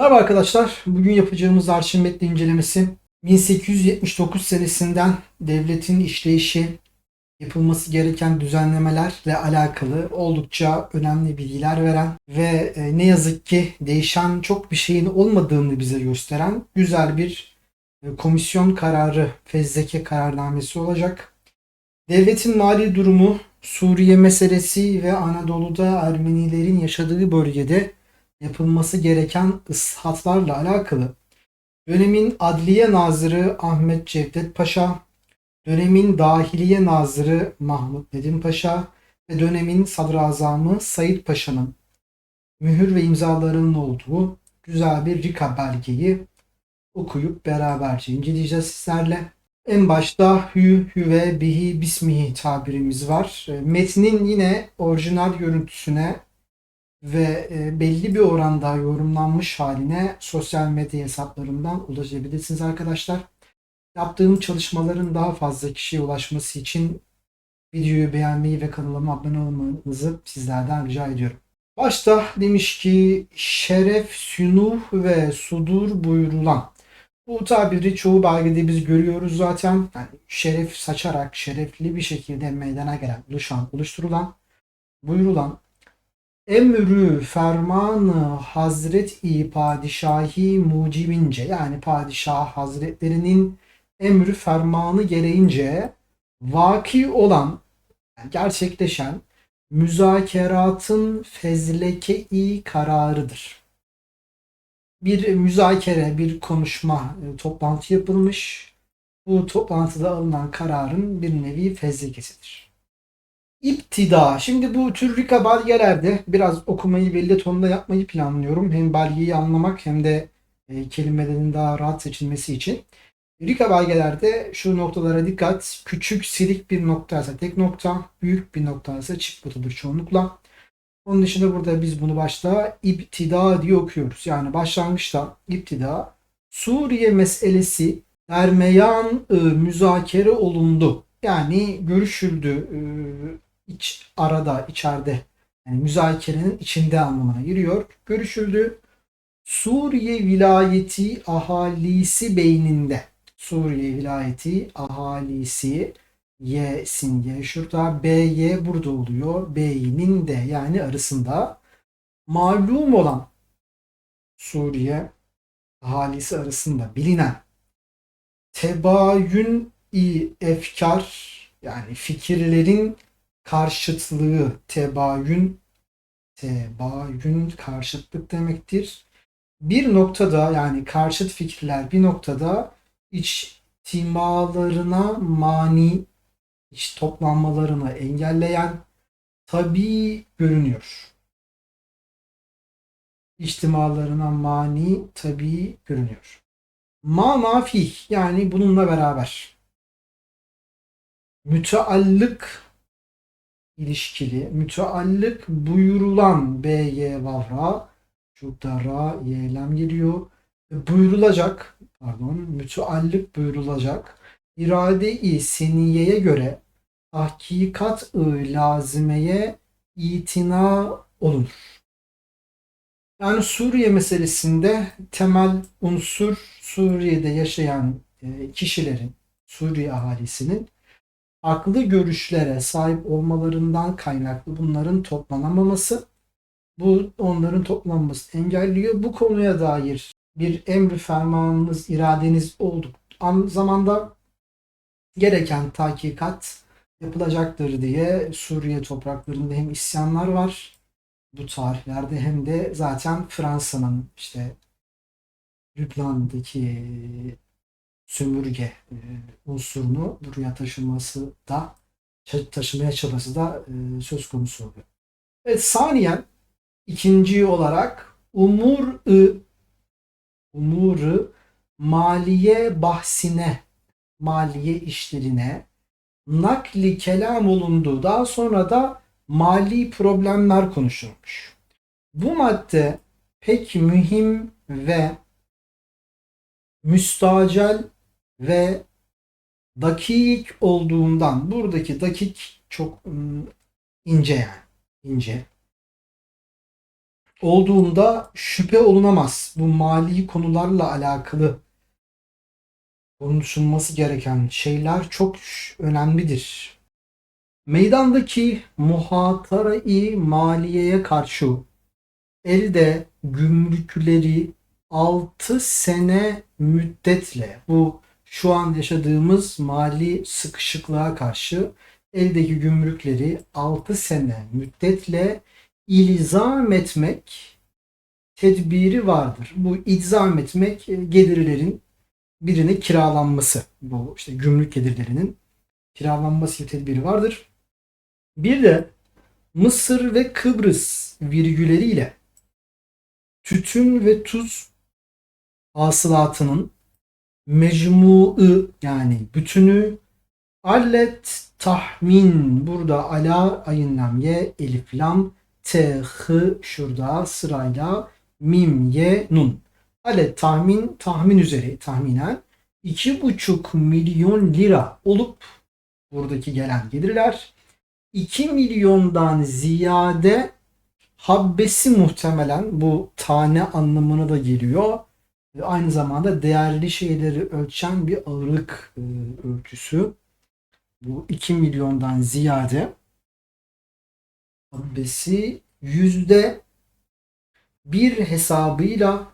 Merhaba arkadaşlar. Bugün yapacağımız arşiv metni incelemesi 1879 senesinden devletin işleyişi, yapılması gereken düzenlemelerle alakalı oldukça önemli bilgiler veren ve e, ne yazık ki değişen çok bir şeyin olmadığını bize gösteren güzel bir e, komisyon kararı, fezleke kararnamesi olacak. Devletin mali durumu, Suriye meselesi ve Anadolu'da Ermenilerin yaşadığı bölgede yapılması gereken ıslahatlarla alakalı dönemin Adliye Nazırı Ahmet Cevdet Paşa, dönemin Dahiliye Nazırı Mahmut Nedim Paşa ve dönemin Sadrazamı Said Paşa'nın mühür ve imzalarının olduğu güzel bir Rika belgeyi okuyup beraberce inceleyeceğiz sizlerle. En başta hü, hüve, bihi, bismihi tabirimiz var. Metnin yine orijinal görüntüsüne ve e, belli bir oranda yorumlanmış haline sosyal medya hesaplarımdan ulaşabilirsiniz arkadaşlar. Yaptığım çalışmaların daha fazla kişiye ulaşması için videoyu beğenmeyi ve kanalıma abone olmanızı sizlerden rica ediyorum. Başta demiş ki şeref, sünuh ve sudur buyurulan. Bu tabiri çoğu belgede biz görüyoruz zaten. Yani şeref saçarak, şerefli bir şekilde meydana gelen, oluşan, oluşturulan, buyurulan emrü fermanı Hazret-i Padişahi mucibince yani padişah hazretlerinin emrü fermanı gereğince vaki olan yani gerçekleşen müzakeratın fezleke-i kararıdır. Bir müzakere, bir konuşma, e, toplantı yapılmış. Bu toplantıda alınan kararın bir nevi fezlekesidir. İptida. Şimdi bu tür rika belgelerde biraz okumayı belli tonda yapmayı planlıyorum. Hem belgeyi anlamak hem de e, kelimelerin daha rahat seçilmesi için. Rika belgelerde şu noktalara dikkat. Küçük silik bir nokta ise tek nokta, büyük bir nokta ise çift notadır çoğunlukla. Onun dışında burada biz bunu başta iptida diye okuyoruz. Yani başlangıçta iptida Suriye meselesi dermeyan ı, müzakere olundu. Yani görüşüldü, e, iç arada, içeride yani müzakerenin içinde anlamına giriyor. Görüşüldü. Suriye vilayeti ahalisi beyninde. Suriye vilayeti ahalisi Y Y şurada B Y burada oluyor. B'nin de yani arasında malum olan Suriye ahalisi arasında bilinen tebayün i efkar yani fikirlerin karşıtlığı tebayün tebayün karşıtlık demektir. Bir noktada yani karşıt fikirler bir noktada içtimalarına mani iç toplanmalarını engelleyen tabi görünüyor. İçtimalarına mani tabi görünüyor. Ma nafih yani bununla beraber müteallık ilişkili müteallık buyurulan B, Y, vavra şurada ra, y'lem geliyor. Buyurulacak pardon müteallık buyurulacak irade-i seniyeye göre tahkikat-ı lazimeye itina olunur. Yani Suriye meselesinde temel unsur Suriye'de yaşayan e, kişilerin, Suriye ahalisinin farklı görüşlere sahip olmalarından kaynaklı bunların toplanamaması bu onların toplanması engelliyor. Bu konuya dair bir emri fermanınız, iradeniz olduk zamanda gereken tahkikat yapılacaktır diye Suriye topraklarında hem isyanlar var bu tarihlerde hem de zaten Fransa'nın işte Lübnan'daki sömürge e, unsurunu buraya taşıması da taşımaya çabası da e, söz konusu oluyor. Evet saniyen ikinci olarak umur-ı umuru maliye bahsine maliye işlerine nakli kelam olundu. Daha sonra da mali problemler konuşulmuş. Bu madde pek mühim ve müstacel ve dakik olduğundan buradaki dakik çok ince yani ince olduğunda şüphe olunamaz. Bu mali konularla alakalı konuşulması gereken şeyler çok önemlidir. Meydandaki muhatara-i maliyeye karşı elde gümrükleri 6 sene müddetle bu şu an yaşadığımız mali sıkışıklığa karşı eldeki gümrükleri 6 sene müddetle ilzam etmek tedbiri vardır. Bu ilzam etmek e, gelirlerin birine kiralanması. Bu işte gümrük gelirlerinin kiralanması gibi tedbiri vardır. Bir de Mısır ve Kıbrıs virgüleriyle tütün ve tuz hasılatının mecmuu yani bütünü. Allet tahmin burada ala ayınlam ye elif lam t h şurada sırayla mim ye nun. Allet tahmin tahmin üzeri tahminen 2,5 milyon lira olup buradaki gelen gelirler. 2 milyondan ziyade habbesi muhtemelen bu tane anlamına da geliyor. Aynı zamanda değerli şeyleri ölçen bir ağırlık e, ölçüsü. Bu 2 milyondan ziyade habbesi yüzde bir hesabıyla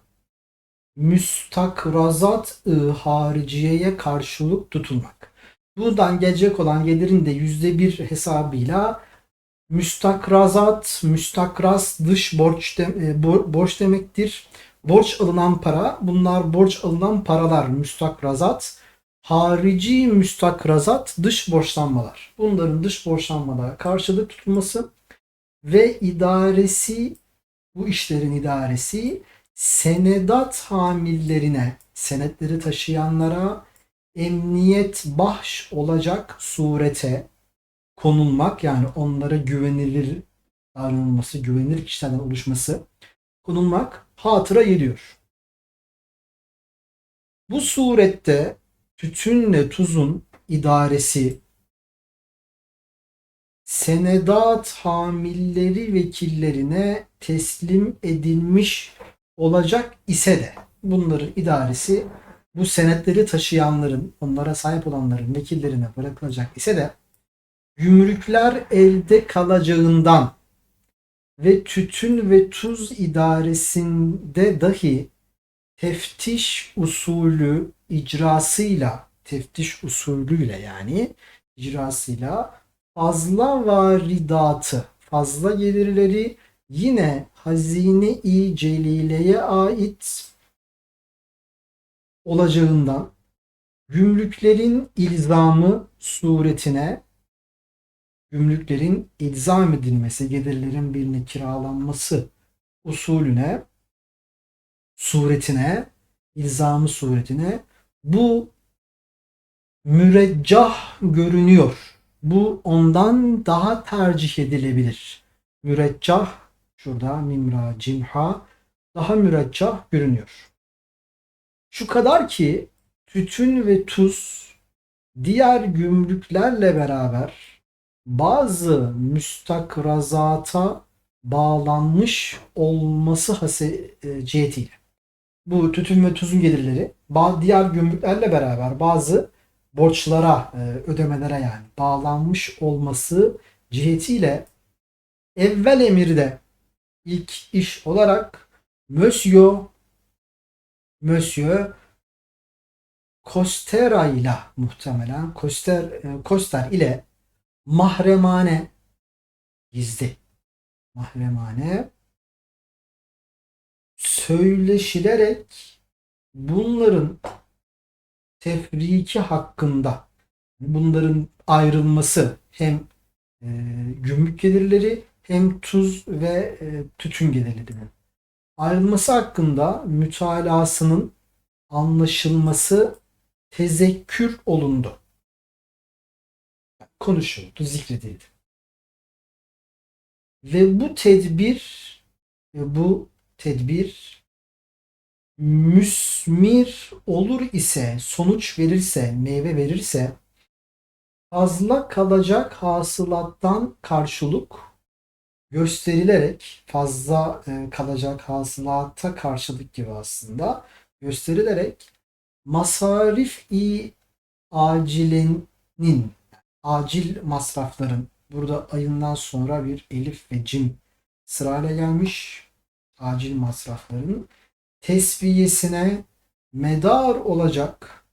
müstakrazat-ı hariciyeye karşılık tutulmak. Buradan gelecek olan gelirin de yüzde bir hesabıyla müstakrazat, müstakraz dış borç, de, e, borç demektir. Borç alınan para, bunlar borç alınan paralar, müstakrazat. Harici müstakrazat, dış borçlanmalar. Bunların dış borçlanmalara karşılık tutulması ve idaresi, bu işlerin idaresi senedat hamillerine, senetleri taşıyanlara emniyet bahş olacak surete konulmak yani onlara güvenilir davranılması, güvenilir kişilerden oluşması konulmak hatıra geliyor. Bu surette tütünle tuzun idaresi senedat hamilleri vekillerine teslim edilmiş olacak ise de bunların idaresi bu senetleri taşıyanların, onlara sahip olanların vekillerine bırakılacak ise de gümrükler elde kalacağından ve tütün ve tuz idaresinde dahi teftiş usulü icrasıyla teftiş usulüyle yani icrasıyla fazla varidatı fazla gelirleri yine hazine-i celileye ait olacağından gümrüklerin ilzamı suretine gümrüklerin ilzam edilmesi, gelirlerin birine kiralanması usulüne, suretine, ilzamı suretine bu müreccah görünüyor. Bu ondan daha tercih edilebilir. Müreccah şurada mimra cimha daha müreccah görünüyor. Şu kadar ki tütün ve tuz diğer gümrüklerle beraber bazı müstakrazata bağlanmış olması hase, e, cihetiyle. Bu tütün ve tuzun gelirleri diğer gümrüklerle beraber bazı borçlara, e, ödemelere yani bağlanmış olması cihetiyle evvel emirde ilk iş olarak Monsieur Monsieur Costera ile muhtemelen Koster, e, Koster ile mahremane. Gizli. Mahremane. Söyleşilerek bunların tefriki hakkında bunların ayrılması hem e, gümrük gelirleri hem tuz ve e, tütün gelirlerinin ayrılması hakkında mütalasının anlaşılması tezekkür olundu. Konuşuldu, zikredildi. Ve bu tedbir bu tedbir müsmir olur ise, sonuç verirse, meyve verirse fazla kalacak hasılattan karşılık gösterilerek fazla e, kalacak hasılata karşılık gibi aslında gösterilerek masarif-i acilenin acil masrafların burada ayından sonra bir elif ve cim sırayla gelmiş. Acil masrafların tesviyesine medar olacak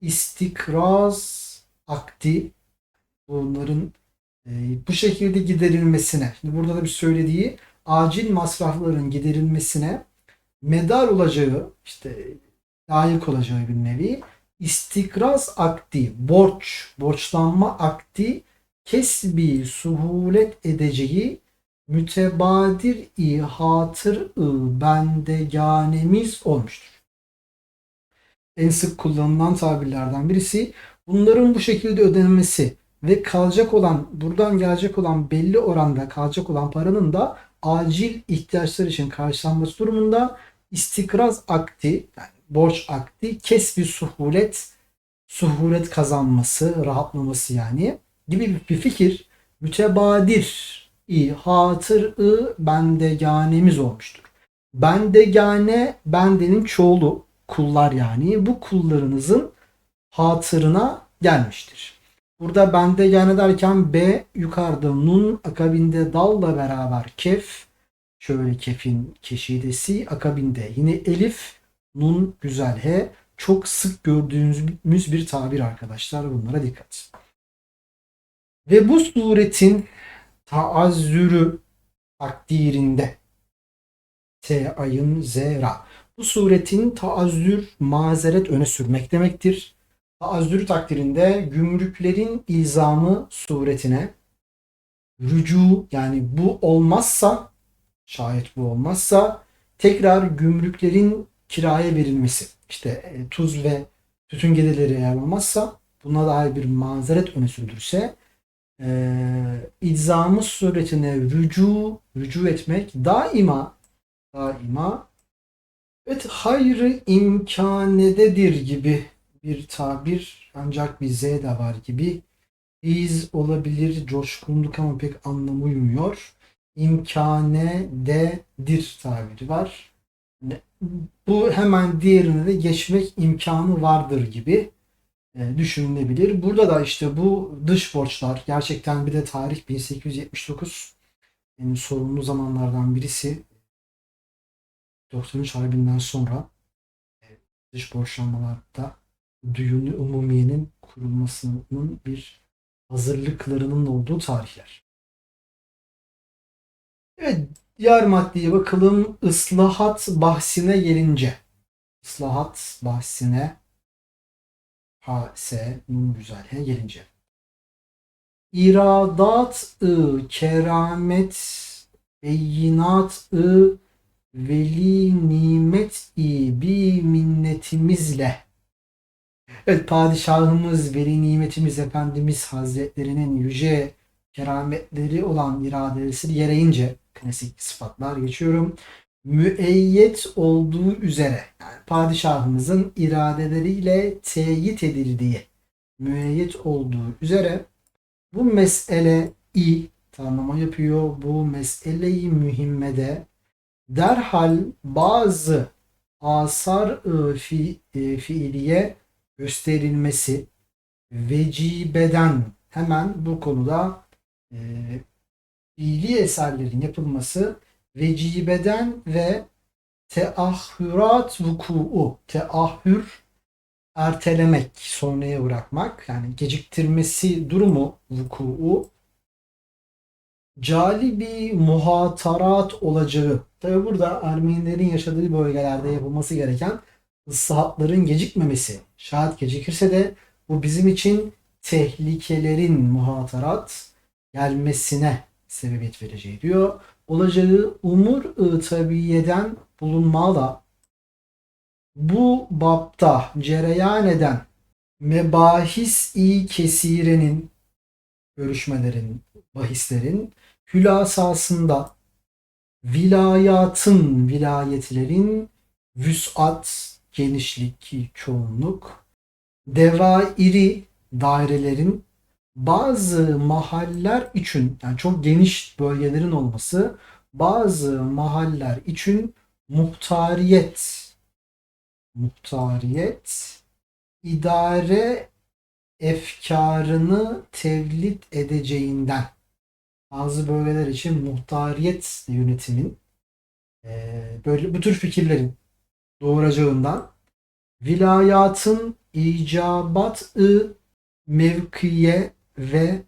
istikraz akdi bunların e, bu şekilde giderilmesine. Şimdi burada da bir söylediği acil masrafların giderilmesine medar olacağı işte layık olacağı bir nevi istikraz akdi borç borçlanma akdi kesbi suhulet edeceği mütebadir i hatır ı bendeganemiz olmuştur. En sık kullanılan tabirlerden birisi bunların bu şekilde ödenmesi ve kalacak olan buradan gelecek olan belli oranda kalacak olan paranın da acil ihtiyaçlar için karşılanması durumunda istikraz akti yani borç akdi kesbi suhulet suhulet kazanması rahatlaması yani gibi bir fikir mütebadir i hatır ı bendeganemiz olmuştur. Bendegane bendenin çoğulu kullar yani bu kullarınızın hatırına gelmiştir. Burada bendegane derken B yukarıda nun akabinde dalla beraber kef şöyle kefin keşidesi akabinde yine elif nun güzel he çok sık gördüğümüz bir tabir arkadaşlar bunlara dikkat. Ve bu suretin taazzürü takdirinde T ayın zera. Bu suretin taazzür mazeret öne sürmek demektir. Taazzür takdirinde gümrüklerin ilzamı suretine rücu yani bu olmazsa şayet bu olmazsa tekrar gümrüklerin kiraya verilmesi işte e, tuz ve tütün gelirleri eğer olmazsa buna dair bir mazeret öne sürdürse e, ilzamı suretine rücu, rücu etmek daima daima evet hayrı imkanededir gibi bir tabir ancak bir Z de var gibi iz olabilir coşkunluk ama pek anlamı uymuyor. İmkanededir tabiri var. Bu hemen diğerine de geçmek imkanı vardır gibi e, düşünülebilir. Burada da işte bu dış borçlar gerçekten bir de tarih 1879 yani sorunlu zamanlardan birisi 93 Harbi'nden sonra e, dış borçlanmalarda düğünü umumiyenin kurulmasının bir hazırlıklarının olduğu tarihler. Evet, diğer maddeye bakalım. Islahat bahsine gelince. Islahat bahsine H, S, Nun güzel He gelince. İradat-ı keramet beyinat-ı veli nimet-i bi minnetimizle Evet padişahımız veli nimetimiz Efendimiz Hazretlerinin yüce kerametleri olan iradesi yereyince klasik sıfatlar geçiyorum müeyyet olduğu üzere yani padişahımızın iradeleriyle teyit edildiği müeyyet olduğu üzere bu mesele i tanımlama yapıyor. Bu meseleyi mühimmede derhal bazı asar fi, e, fiiliye gösterilmesi vecibeden hemen bu konuda e, fiili eserlerin yapılması vecibeden ve teahhürat vuku'u teahhür ertelemek, sonraya bırakmak yani geciktirmesi durumu vuku'u calibi muhatarat olacağı. Tabi burada Ermenilerin yaşadığı bölgelerde yapılması gereken ıslahatların gecikmemesi. Şayet gecikirse de bu bizim için tehlikelerin muhatarat gelmesine sebebiyet vereceği diyor. Olacağı umur-ı tabiyeden bulunmala bu bapta cereyan eden mebahis-i kesirenin görüşmelerin, bahislerin hülasasında vilayatın, vilayetlerin vüsat, genişlik, çoğunluk, devairi, dairelerin bazı mahaller için yani çok geniş bölgelerin olması bazı mahaller için muhtariyet muhtariyet idare efkarını tevlit edeceğinden. Bazı bölgeler için muhtariyet yönetimin eee, böyle bu tür fikirlerin doğuracağından vilayatın icabat-ı mevkiye ve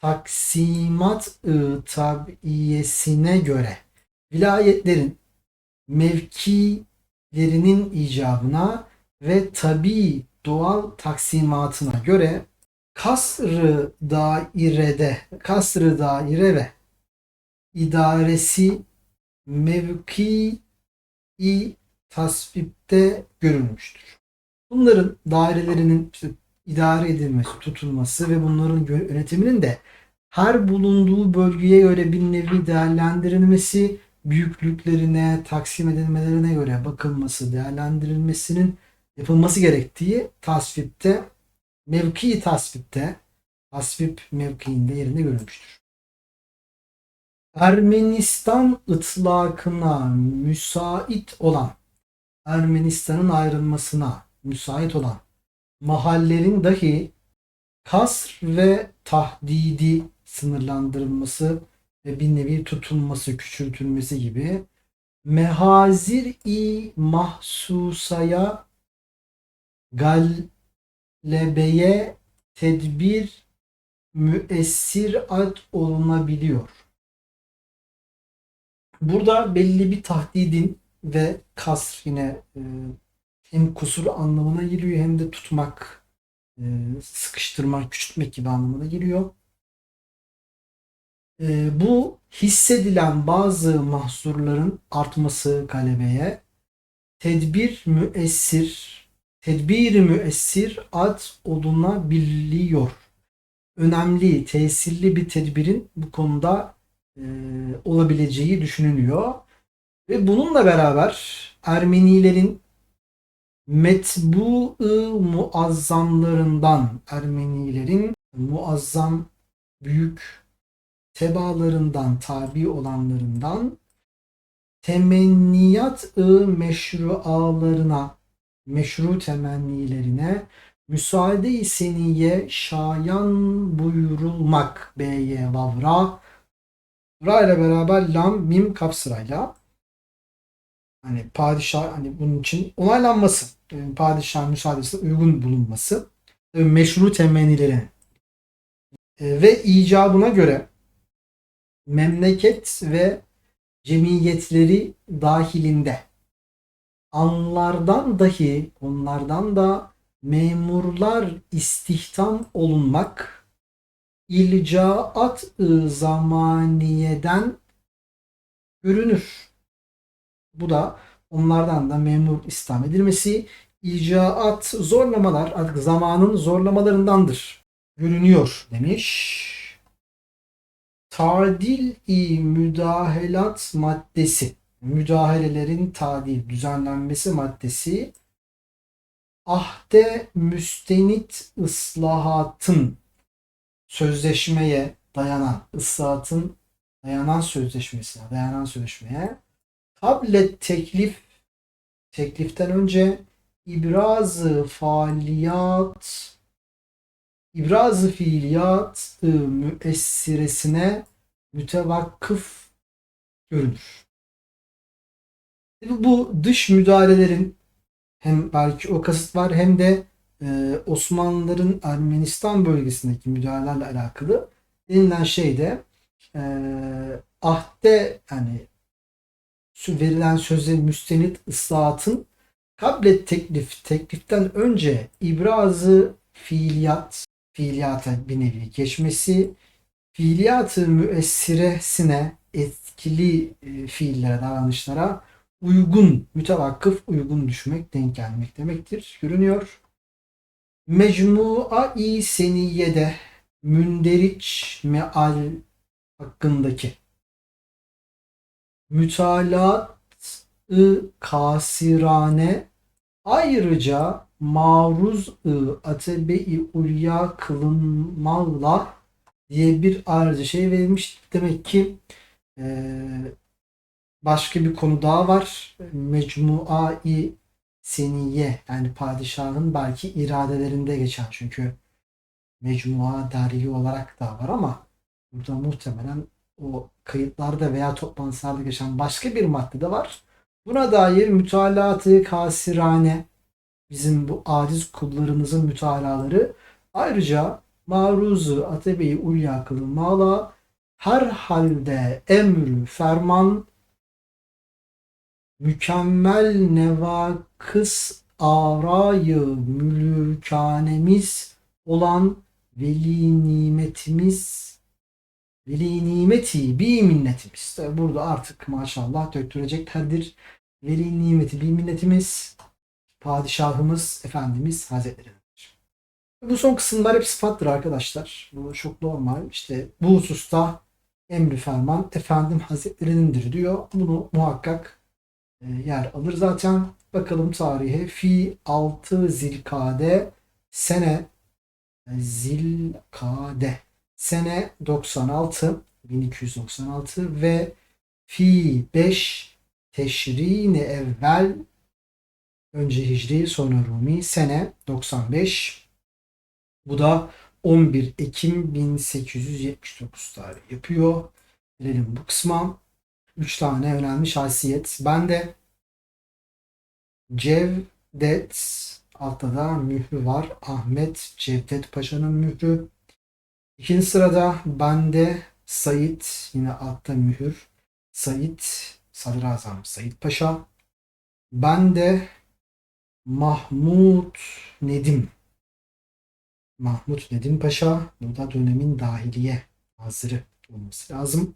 taksimat-ı tabiyesine göre vilayetlerin mevkilerinin icabına ve tabi doğal taksimatına göre kasrı dairede kasrı daire ve idaresi mevki tasvipte görülmüştür. Bunların dairelerinin idare edilmesi, tutulması ve bunların yö- yönetiminin de her bulunduğu bölgeye göre bir nevi değerlendirilmesi, büyüklüklerine, taksim edilmelerine göre bakılması, değerlendirilmesinin yapılması gerektiği tasvipte, mevki tasvipte, tasvip mevkiinde yerine görülmüştür. Ermenistan ıtlakına müsait olan Ermenistan'ın ayrılmasına müsait olan mahallerin dahi kasr ve tahdidi sınırlandırılması ve bir nevi tutulması, küçültülmesi gibi mehazir-i mahsusaya galebeye tedbir müessirat olunabiliyor. Burada belli bir tahdidin ve kasr yine e, hem kusur anlamına geliyor hem de tutmak, e, sıkıştırmak, küçültmek gibi anlamına geliyor. E, bu hissedilen bazı mahsurların artması galebeye tedbir müessir, tedbir müessir ad olunabiliyor. Önemli, tesirli bir tedbirin bu konuda e, olabileceği düşünülüyor. Ve bununla beraber Ermenilerin metbu-ı muazzamlarından Ermenilerin muazzam büyük tebalarından tabi olanlarından temenniyat-ı meşrualarına meşru temennilerine müsaade-i seniye şayan buyurulmak beye vavra. Ra ile beraber lam mim kaf sırayla hani padişah hani bunun için onaylanması yani padişah müsaadesine uygun bulunması ve meşru temennilerin e, ve icabına göre memleket ve cemiyetleri dahilinde anlardan dahi onlardan da memurlar istihdam olunmak ilcaat-ı zamaniyeden görünür. Bu da onlardan da memur istihdam edilmesi ilcaat zorlamalar artık zamanın zorlamalarındandır. Görünüyor demiş. Tadil-i müdahelat maddesi. Müdahalelerin tadil, düzenlenmesi maddesi ahde müstenit ıslahatın sözleşmeye dayanan ıslahatın dayanan sözleşmesine dayanan sözleşmeye tablet teklif tekliften önce ibrazı faaliyat ibrazı fiiliyat müessiresine mütevakkıf görünür. Bu dış müdahalelerin hem belki o kasıt var hem de e, Osmanlıların Ermenistan bölgesindeki müdahalelerle alakalı denilen şey de e, ahde yani verilen söze müstenit ıslahatın kablet teklif tekliften önce ibrazı fiiliyat fiiliyata bir nevi geçmesi fiiliyatı müessiresine etkili e, fiillere davranışlara uygun mütevakkıf uygun düşmek denk gelmek demektir görünüyor. Mecmua-i Seniyye'de münderiç meal hakkındaki mütalaat-ı kasirane ayrıca maruz-ı atebe-i ulya kılınmakla diye bir ayrıca şey verilmiş. Demek ki eee, başka bir konu daha var. Mecmua-i seniye yani padişahın belki iradelerinde geçen çünkü mecmua dergi olarak da var ama burada muhtemelen o kayıtlarda veya toplantılarda geçen başka bir madde de var. Buna dair mütalaatı kasirane bizim bu aciz kullarımızın mütalaları ayrıca maruzu atebeyi ulya kılınmala her halde emrü ferman mükemmel nevakıs arayı mülükanemiz olan veli nimetimiz veli nimeti bi minnetimiz. Tabi burada artık maşallah döktüreceklerdir. Veli nimeti bi minnetimiz padişahımız Efendimiz Hazretleri'dir. Bu son kısımlar hep sıfattır arkadaşlar. Bu çok normal. İşte bu hususta emri ferman Efendim Hazretleri'nindir diyor. Bunu muhakkak e, yer alır zaten. Bakalım tarihe. Fi 6 Zilkade sene Zilkade sene 96 1296 ve fi 5 teşrini evvel önce Hicri sonra Rumi sene 95 bu da 11 Ekim 1879 tarihi yapıyor. Gelelim bu kısma. 3 tane önemli şahsiyet. Ben de Cevdet altta da mührü var. Ahmet Cevdet Paşa'nın mührü. İkinci sırada bende Said yine altta mühür. Said Sadrazam Said Paşa. Ben de Mahmut Nedim. Mahmut Nedim Paşa. Bu da dönemin dahiliye hazırı olması lazım.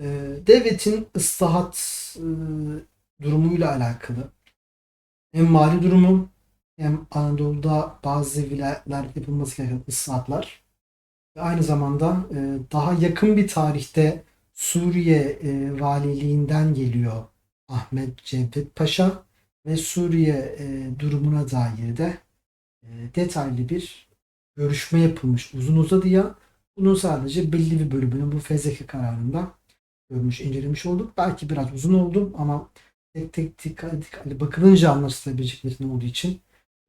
Ee, devletin ıslahat e, durumuyla alakalı hem mali durumu hem Anadolu'da bazı vilayetlerde yapılması gereken ıslahatlar ve aynı zamanda e, daha yakın bir tarihte Suriye e, valiliğinden geliyor Ahmet Cevdet Paşa ve Suriye e, durumuna dair de e, detaylı bir görüşme yapılmış uzun uzadıya. Bunun sadece belli bir bölümünü bu fezleke kararında görmüş, incelemiş olduk. Belki biraz uzun oldu ama tek tek dikkatli bakılınca anlaşılabileceklerin olduğu için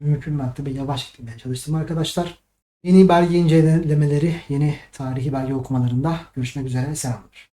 mümkün mertebe yavaş gitmeye çalıştım arkadaşlar. Yeni belge incelemeleri, yeni tarihi belge okumalarında görüşmek üzere. Selamlar.